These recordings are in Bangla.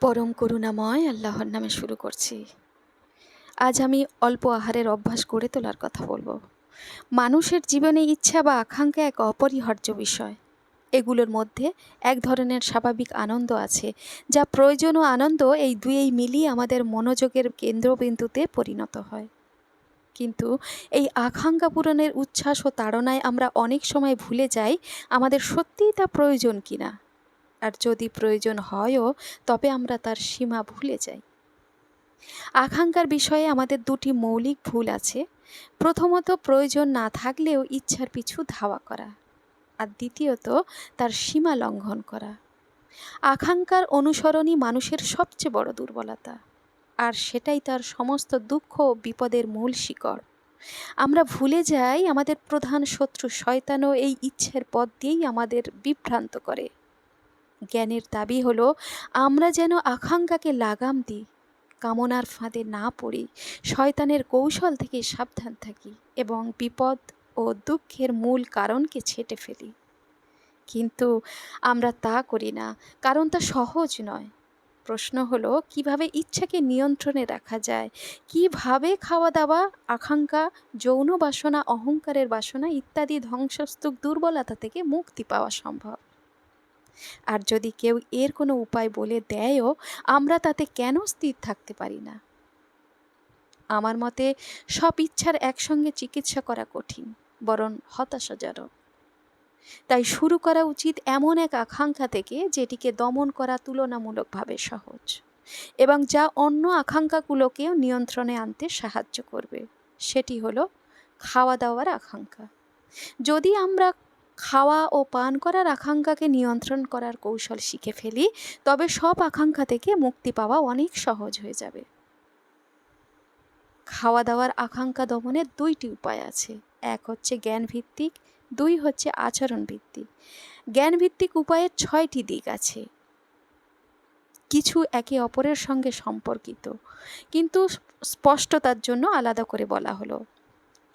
পরম করুণাময় আল্লাহর নামে শুরু করছি। আজ আমি অল্প আহারের অভ্যাস গড়ে তোলার কথা বলব। মানুষের জীবনে ইচ্ছা বা আকাঙ্ক্ষা এক অপরিহার্য বিষয়। এগুলোর মধ্যে এক ধরনের স্বাভাবিক আনন্দ আছে, যা প্রয়োজন ও আনন্দ এই দুয়েই মিলিয়ে আমাদের মনোযোগের কেন্দ্রবিন্দুতে পরিণত হয়। কিন্তু এই আকাঙ্ক্ষা পূরণের উচ্ছ্বাস ও তাড়নায় আমরা অনেক সময় ভুলে যাই আমাদের সত্যিই তা প্রয়োজন কিনা। আর যদি প্রয়োজন হয়ও, তবে আমরা তার সীমা ভুলে যাই। আকাঙ্ক্ষার বিষয়ে আমাদের দুটি মৌলিক ভুল আছে। প্রথমত, প্রয়োজন না থাকলেও ইচ্ছার পিছু ধাওয়া করা। আর দ্বিতীয়ত, তার সীমা লঙ্ঘন করা। আকাঙ্ক্ষার অনুসরণই মানুষের সবচেয়ে বড় দুর্বলতা। আর সেটাই তার সমস্ত দুঃখ ও বিপদের মূল শিকড়। আমরা ভুলে যাই আমাদের প্রধান শত্রু শয়তানও এই ইচ্ছের পথ দিয়েই আমাদের বিভ্রান্ত করে। জ্ঞানের দাবি হলো, আমরা যেন আকাঙ্ক্ষাকে লাগাম দিই, কামনার ফাঁদে না পড়ি, শয়তানের কৌশল থেকে সাবধান থাকি এবং বিপদ ও দুঃখের মূল কারণকে ছেটে ফেলি। কিন্তু আমরা তা করি না, কারণ তা সহজ নয়। প্রশ্ন হলো, কীভাবে ইচ্ছাকে নিয়ন্ত্রণে রাখা যায়? কীভাবে খাওয়া দাওয়া আকাঙ্ক্ষা, যৌন বাসনা, অহংকারের বাসনা ইত্যাদি ধ্বংসস্তূপ দুর্বলতা থেকে মুক্তি পাওয়া সম্ভব? আর যদি কেউ এর কোনো উপায় বলে দেয়ও, আমরা তাতে কেন স্থির থাকতে পারি না? আমার মতে, সব ইচ্ছার একসঙ্গে চিকিৎসা করা কঠিন, বরং হতাশাজনক। তাই শুরু করা উচিত এমন এক আকাঙ্ক্ষা থেকে, যেটিকে দমন করা তুলনামূলকভাবে সহজ, এবং যা অন্য আকাঙ্ক্ষাগুলোকেও নিয়ন্ত্রণে আনতে সাহায্য করবে। সেটি হলো খাওয়া দাওয়ার আকাঙ্ক্ষা। যদি আমরা খাওয়া ও পান করার আকাঙ্ক্ষাকে নিয়ন্ত্রণ করার কৌশল শিখে ফেলি, তবে সব আকাঙ্ক্ষা থেকে মুক্তি পাওয়া অনেক সহজ হয়ে যাবে। খাওয়া দাওয়ার আকাঙ্ক্ষা দমনের দুইটি উপায় আছে। এক হচ্ছে জ্ঞান ভিত্তিক দুই হচ্ছে আচরণ ভিত্তিক জ্ঞান ভিত্তিক উপায়ের ছয়টি দিক আছে। কিছু একে অপরের সঙ্গে সম্পর্কিত, কিন্তু স্পষ্টতার জন্য আলাদা করে বলা হলো।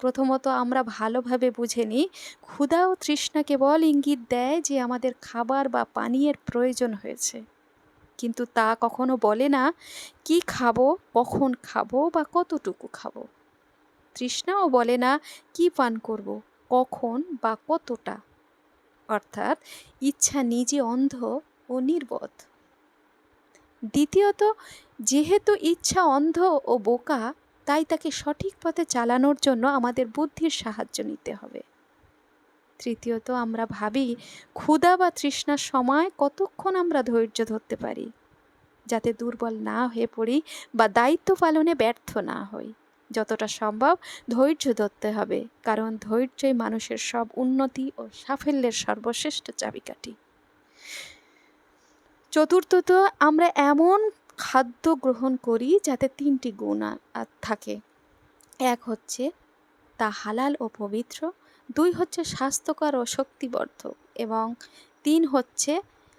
প্রথমত আমরা ভালোভাবে বুঝে নিই, ক্ষুধা ও তৃষ্ণা কেবল ইঙ্গিত দেয় যে আমাদের খাবার বা পানীয়ের প্রয়োজন হয়েছে। কিন্তু তা কখনো বলে না, কি খাব, কখন খাব বা কতটুকু খাব। তৃষ্ণাও বলে না, কি পান করব, কখন বা কতটা। অর্থাৎ, ইচ্ছা নিজে অন্ধ ও নির্বোধ। দ্বিতীয়ত, যেহেতু ইচ্ছা অন্ধ ও বোকা তাই তাকে সঠিক পথে চালানোর জন্য আমাদের বুদ্ধির সাহায্য নিতে হবে। তৃতীয়ত, আমরা ভাবি, ক্ষুধা বা তৃষ্ণার সময় কতক্ষণ আমরা ধৈর্য ধরতে পারি? যাতে দুর্বল না হয়ে পড়ি বা দায়িত্ব পালনে ব্যর্থ না হই। যতটা সম্ভব ধৈর্য ধরতে হবে, কারণ ধৈর্যই মানুষের সব উন্নতি ও সাফল্যের সর্বশ্রেষ্ঠ চাবিকাঠি। চতুর্থত, আমরা এমন খাদ্য গ্রহণ করি যাতে তিনটি গুণ থাকে। এক হচ্ছে তা হালাল ও পবিত্র, দুই হচ্ছে স্বাস্থ্যকর ও শক্তিবর্ধক, এবং তিন হচ্ছে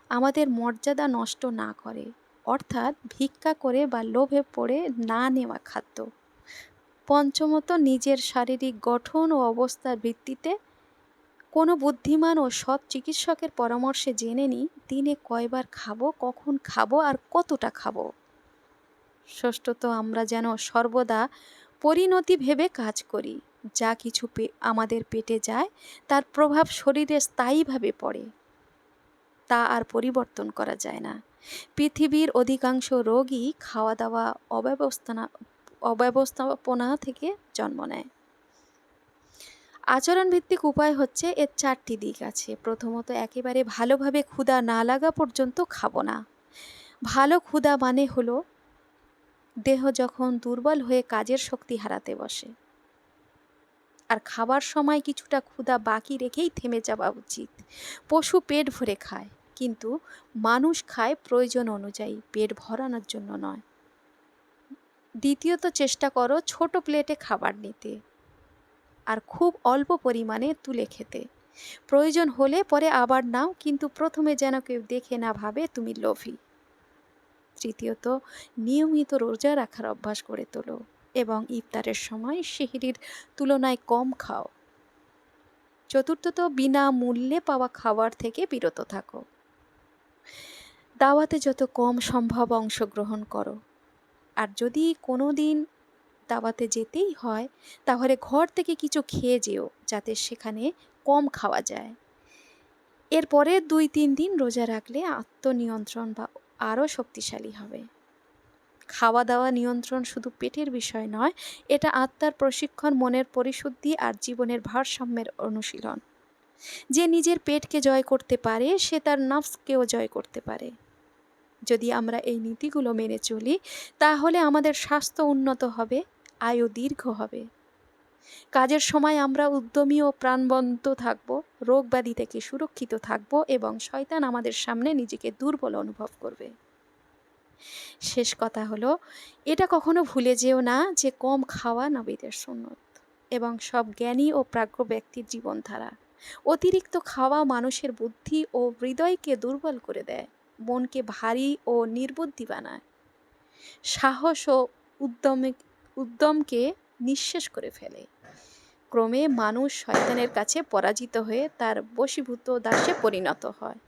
আমাদের মর্যাদা নষ্ট না করে, অর্থাৎ ভিক্ষা করে বা লোভে পড়ে না নেওয়া খাদ্য। পঞ্চমত, নিজের শারীরিক গঠন ও অবস্থার ভিত্তিতে কোনো বুদ্ধিমান ও সৎ চিকিৎসকের পরামর্শে জেনে নিই দিনে কয়বার খাব, কখন খাব আর কতটা খাব। ষষ্ঠত আমরা যেন সর্বদা পরিণতি ভেবে কাজ করি। যা কিছু আমাদের পেটে যায়, তার প্রভাব শরীরে স্থায়ীভাবে পড়ে। তা আর পরিবর্তন করা যায় না। পৃথিবীর অধিকাংশ রোগই খাওয়া দাওয়া অব্যবস্থানা, অব্যবস্থাপনা থেকে জন্ম নেয়। আচরণ ভিত্তিক উপায় হচ্ছে এর চারটি দিক আছে। প্রথমত, একেবারে ভালোভাবে ক্ষুধা না লাগা পর্যন্ত খাব না। ভালো ক্ষুধা মানে হলো দেহ যখন দুর্বল হয়ে কাজের শক্তি হারাতে বসে। আর খাবার সময় কিছুটা ক্ষুধা বাকি রেখেই থেমে যাওয়া উচিত। পশু পেট ভরে খায়, কিন্তু মানুষ খায় প্রয়োজন অনুযায়ী, পেট ভরানোর জন্য নয়। দ্বিতীয়ত, চেষ্টা করো ছোট প্লেটে খাবার নিতে। আর খুব অল্প পরিমাণে তুলে খেতে। প্রয়োজন হলে পরে আবার নাও, কিন্তু প্রথমে যেন কেউ দেখে না ভাবে তুমি লোভী। তৃতীয়ত, নিয়মিত রোজা রাখার অভ্যাস করে তোলো এবং ইফতারের সময় শিহিরির তুলনায় কম খাও। চতুর্থত বিনা মূল্যে পাওয়া খাবার থেকে বিরত থাকো। দাওয়াতে যত কম সম্ভব অংশগ্রহণ করো। আর যদি কোনো দিন দাওয়াতে যেতেই হয়, তাহলে ঘর থেকে কিছু খেয়ে যেও, যাতে সেখানে কম খাওয়া যায়। এরপরে দুই তিন দিন রোজা রাখলে আত্মনিয়ন্ত্রণ বা আরও শক্তিশালী হবে। খাওয়া দাওয়া নিয়ন্ত্রণ শুধু পেটের বিষয় নয়, এটা আত্মার প্রশিক্ষণ, মনের পরিশুদ্ধি আর জীবনের ভারসাম্যের অনুশীলন। যে নিজের পেটকে জয় করতে পারে, সে তার নফসকেও জয় করতে পারে। যদি আমরা এই নীতিগুলো মেনে চলি, তাহলে আমাদের স্বাস্থ্য উন্নত হবে। আয়ু দীর্ঘ হবে। কাজের সময় আমরা উদ্যমী ও প্রাণবন্ত থাকব, রোগ ব্যাধি থেকে সুরক্ষিত থাকব এবং শয়তান আমাদের সামনে নিজেকে দুর্বল অনুভব করবে। শেষ কথা হলো, এটা কখনো ভুলে যেও না যে কম খাওয়া নবীদের সুন্নত এবং সব জ্ঞানী ও প্রাজ্ঞ ব্যক্তির জীবনধারা। অতিরিক্ত খাওয়া মানুষের বুদ্ধি ও হৃদয়কে দুর্বল করে দেয়, মনকে ভারী ও নির্বুদ্ধি বানায়। সাহস ও উদ্যমে উদ্যমকে নিঃশেষ করে ফেলে। ক্রমে মানুষ শয়তানের কাছে পরাজিত হয়ে তার বশীভূত দাসে পরিণত হয়।